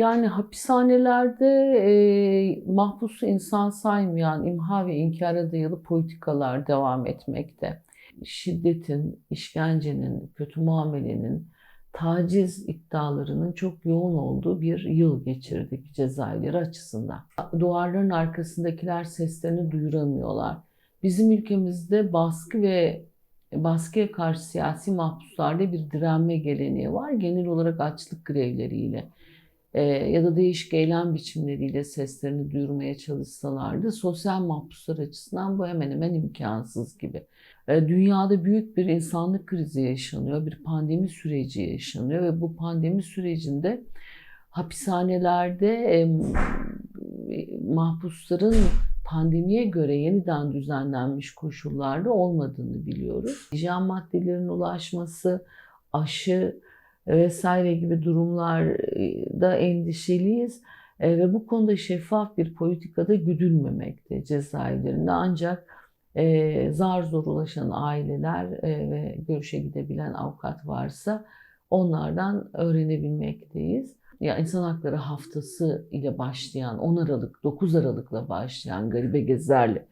Yani hapishanelerde e, mahpusu insan saymayan imha ve inkara dayalı politikalar devam etmekte. Şiddetin, işkencenin, kötü muamelenin, taciz iddialarının çok yoğun olduğu bir yıl geçirdik Cezayirleri açısından. Duvarların arkasındakiler seslerini duyuramıyorlar. Bizim ülkemizde baskı ve baskıya karşı siyasi mahpuslarda bir direnme geleneği var. Genel olarak açlık grevleriyle e, ya da değişik eylem biçimleriyle seslerini duyurmaya çalışsalardı sosyal mahpuslar açısından bu hemen hemen imkansız gibi. E, dünyada büyük bir insanlık krizi yaşanıyor, bir pandemi süreci yaşanıyor ve bu pandemi sürecinde hapishanelerde e, mahpusların pandemiye göre yeniden düzenlenmiş koşullarda olmadığını biliyoruz. Hijyen maddelerinin ulaşması, aşı vesaire gibi durumlarda endişeliyiz. E, ve bu konuda şeffaf bir politikada güdülmemekte cezaevlerinde ancak e, zar zor ulaşan aileler e, ve görüşe gidebilen avukat varsa onlardan öğrenebilmekteyiz. Ya insan hakları haftası ile başlayan 10 Aralık 9 Aralık'la başlayan garibe gezerle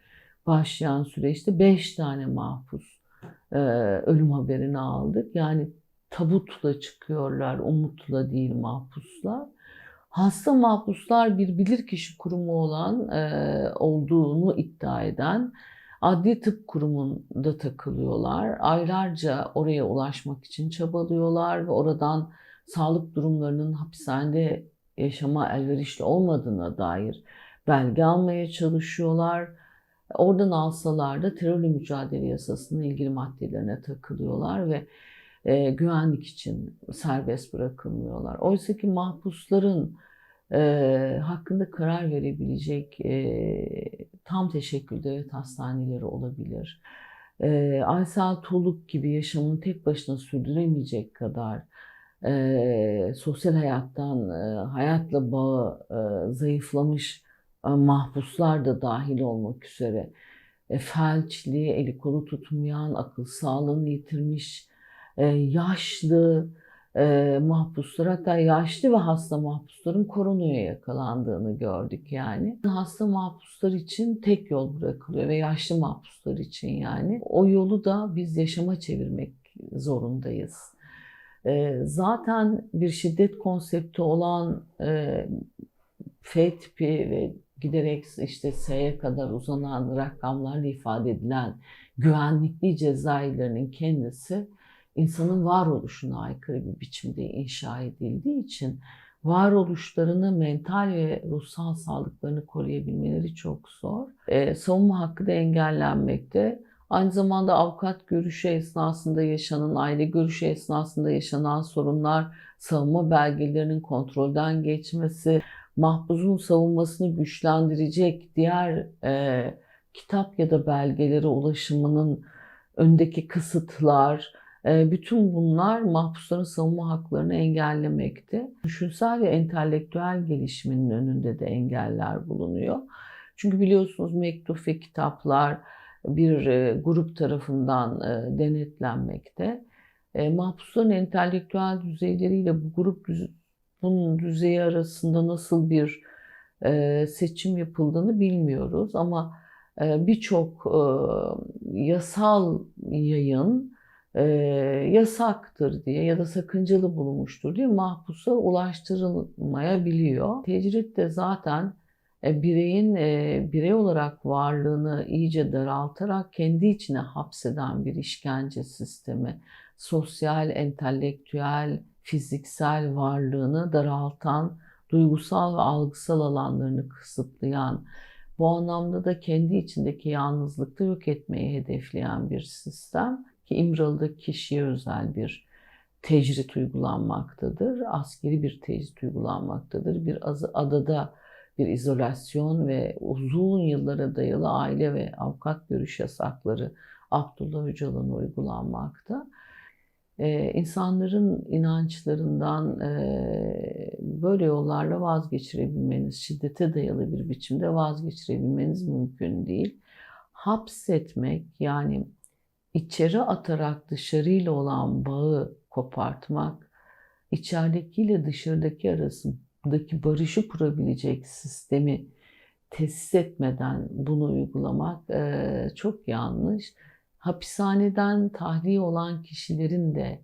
başlayan süreçte 5 tane mahpus e, ölüm haberini aldık. Yani tabutla çıkıyorlar, umutla değil mahpuslar. Hasta mahpuslar bir bilirkişi kurumu olan e, olduğunu iddia eden adli tıp kurumunda takılıyorlar. Aylarca oraya ulaşmak için çabalıyorlar ve oradan sağlık durumlarının hapishanede yaşama elverişli olmadığına dair belge almaya çalışıyorlar. Oradan alsalar da terörle mücadele yasasının ilgili maddelerine takılıyorlar ve e, güvenlik için serbest bırakılmıyorlar. Oysa ki mahpusların e, hakkında karar verebilecek e, tam teşekkül devlet hastaneleri olabilir. E, Aysel Toluk gibi yaşamını tek başına sürdüremeyecek kadar e, sosyal hayattan, e, hayatla bağı e, zayıflamış e, mahpuslar da dahil olmak üzere e, felçli, eli kolu tutmayan, akıl sağlığını yitirmiş, yaşlı e, mahpuslar hatta yaşlı ve hasta mahpusların koronaya yakalandığını gördük yani. Hasta mahpuslar için tek yol bırakılıyor ve yaşlı mahpuslar için yani. O yolu da biz yaşama çevirmek zorundayız. E, zaten bir şiddet konsepti olan e, F tipi ve giderek işte S'ye kadar uzanan rakamlarla ifade edilen güvenlikli cezaevlerinin kendisi insanın varoluşuna aykırı bir biçimde inşa edildiği için varoluşlarını mental ve ruhsal sağlıklarını koruyabilmeleri çok zor. Ee, savunma hakkı da engellenmekte. Aynı zamanda avukat görüşü esnasında yaşanan, aile görüşü esnasında yaşanan sorunlar, savunma belgelerinin kontrolden geçmesi, mahpuzun savunmasını güçlendirecek diğer e, kitap ya da belgelere ulaşımının öndeki kısıtlar, e, bütün bunlar mahpusların savunma haklarını engellemekte. Düşünsel ve entelektüel gelişiminin önünde de engeller bulunuyor. Çünkü biliyorsunuz mektup ve kitaplar bir e, grup tarafından e, denetlenmekte. Mahpusların entelektüel düzeyleriyle bu grup bunun düzeyi arasında nasıl bir seçim yapıldığını bilmiyoruz ama birçok yasal yayın e, yasaktır diye ya da sakıncalı bulunmuştur diye mahpusa ulaştırılmayabiliyor. Tecrit de zaten e, bireyin e, birey olarak varlığını iyice daraltarak kendi içine hapseden bir işkence sistemi. Sosyal, entelektüel, fiziksel varlığını daraltan, duygusal ve algısal alanlarını kısıtlayan, bu anlamda da kendi içindeki yalnızlıkta yok etmeyi hedefleyen bir sistem ki İmralı'da kişiye özel bir tecrit uygulanmaktadır. Askeri bir tecrit uygulanmaktadır. Bir adada bir izolasyon ve uzun yıllara dayalı aile ve avukat görüş yasakları Abdullah Öcalan'a uygulanmakta. Ee, insanların inançlarından e, böyle yollarla vazgeçirebilmeniz, şiddete dayalı bir biçimde vazgeçirebilmeniz mümkün değil. Hapsetmek yani içeri atarak dışarıyla olan bağı kopartmak, içeridekiyle dışarıdaki arası toplumdaki barışı kurabilecek sistemi tesis etmeden bunu uygulamak e, çok yanlış. Hapishaneden tahliye olan kişilerin de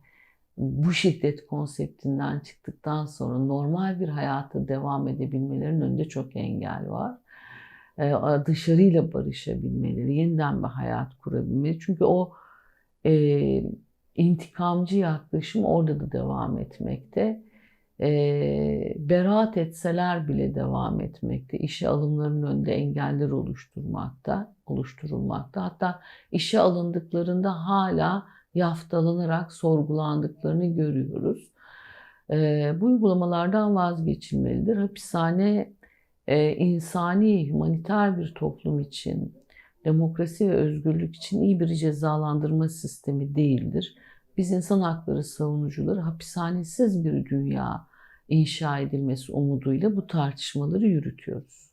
bu şiddet konseptinden çıktıktan sonra normal bir hayata devam edebilmelerinin önünde çok engel var. Ee, dışarıyla barışabilmeleri, yeniden bir hayat kurabilmeleri. Çünkü o e, intikamcı yaklaşım orada da devam etmekte. E, beraat etseler bile devam etmekte. İşe alımlarının önünde engeller oluşturmakta, oluşturulmakta. Hatta işe alındıklarında hala yaftalanarak sorgulandıklarını görüyoruz. E, bu uygulamalardan vazgeçilmelidir. Hapishane e, insani, humaniter bir toplum için, demokrasi ve özgürlük için iyi bir cezalandırma sistemi değildir. Biz insan hakları savunucuları hapishanesiz bir dünya inşa edilmesi umuduyla bu tartışmaları yürütüyoruz.